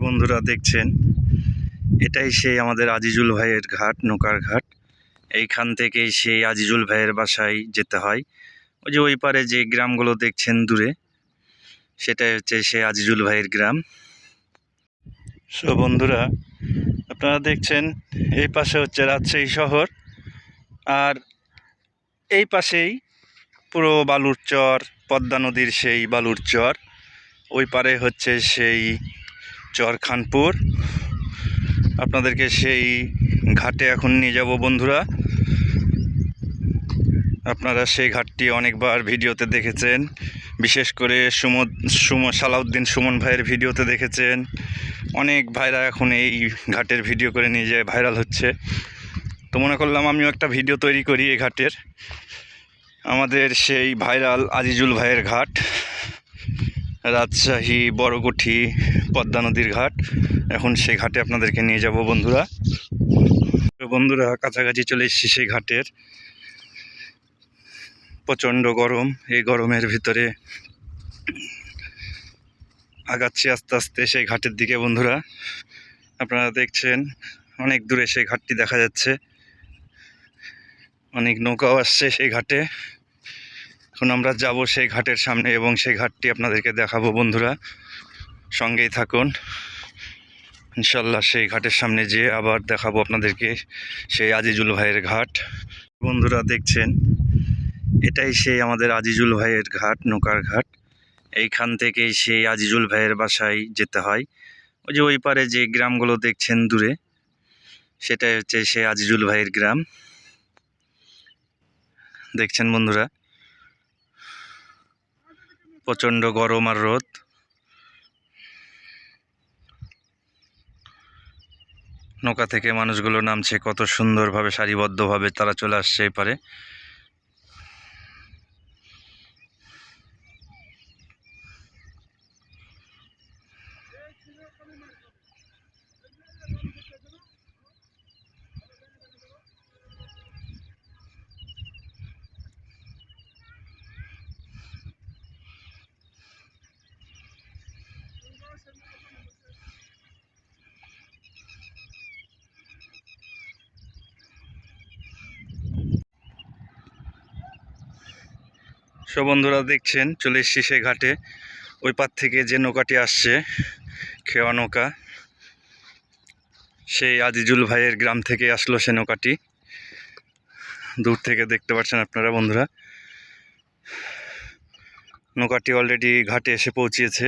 বন্ধুরা দেখছেন? এটাই সেই আমাদের আজিজুল ভাইয়ের ঘাট, নৌকার ঘাট। এইখান থেকেই সেই আজিজুল ভাইয়ের বাসায় যেতে হয়। ওই যে ওই পারে যে গ্রামগুলো দেখছেন দূরে, সেটাই হচ্ছে সেই আজিজুল ভাইয়ের গ্রাম। সো বন্ধুরা, আপনারা দেখছেন, এই পাশে হচ্ছে রাজশাহী শহর, আর এই পাশেই পুরো বালুর চর পদ্মা নদীর সেই বালুর চর ওই পারে হচ্ছে সেই চর খানপুর আপনাদেরকে সেই ঘাটে এখন নিয়ে যাব বন্ধুরা। আপনারা সেই ঘাটটি অনেকবার ভিডিওতে দেখেছেন। বিশেষ করে সুমদ সুম সালাউদ্দিন সুমন ভাইয়ের ভিডিওতে দেখেছেন। অনেক ভাইরা এখন এই ঘাটের ভিডিও করে নিয়ে যায়, ভাইরাল হচ্ছে। তো মনে করলাম আমিও একটা ভিডিও তৈরি করি এই ঘাটের। আমাদের সেই ভাইরাল আজিজুল ভাইয়ের ঘাট। রাজশাহী বড়গুঠি পদ্মা নদীর ঘাট। এখন সেই ঘাটে আপনাদেরকে নিয়ে যাব বন্ধুরা। বন্ধুরা, কাছাকাছি চলে এসেছি সেই ঘাটের। প্রচণ্ড গরম। এই গরমের ভিতরে আগাচ্ছি আস্তে আস্তে সেই ঘাটের দিকে বন্ধুরা। আপনারা দেখছেন, অনেক দূরে সেই ঘাটটি দেখা যাচ্ছে। অনেক নৌকাও আসছে সেই ঘাটে। এখন আমরা যাব সেই ঘাটের সামনে এবং সেই ঘাটটি আপনাদেরকে দেখাবো বন্ধুরা। সঙ্গেই থাকুন। ইনশাল্লাহ সেই ঘাটের সামনে যেয়ে আবার দেখাবো আপনাদেরকে সেই আজিজুল ভাইয়ের ঘাট। বন্ধুরা দেখছেন, এটাই সেই আমাদের আজিজুল ভাইয়ের ঘাট, নৌকার ঘাট। এইখান থেকেই সেই আজিজুল ভাইয়ের বাসায় যেতে হয়। ওই যে ওই পারে যে গ্রামগুলো দেখছেন দূরে, সেটাই হচ্ছে সেই আজিজুল ভাইয়ের গ্রাম। দেখছেন বন্ধুরা প্রচণ্ড গরম আর রোদ। নৌকা থেকে মানুষগুলো নামছে, কত সুন্দরভাবে, সারিবদ্ধভাবে তারা চলে আসছে এপারে। সব বন্ধুরা দেখছেন, চলে এসছি সেই ঘাটে। ওই পার থেকে যে নৌকাটি আসছে, খেওয়া নৌকা, সেই আজিজুল ভাইয়ের গ্রাম থেকে আসলো সে নৌকাটি। দূর থেকে দেখতে পাচ্ছেন আপনারা বন্ধুরা। নৌকাটি অলরেডি ঘাটে এসে পৌঁছিয়েছে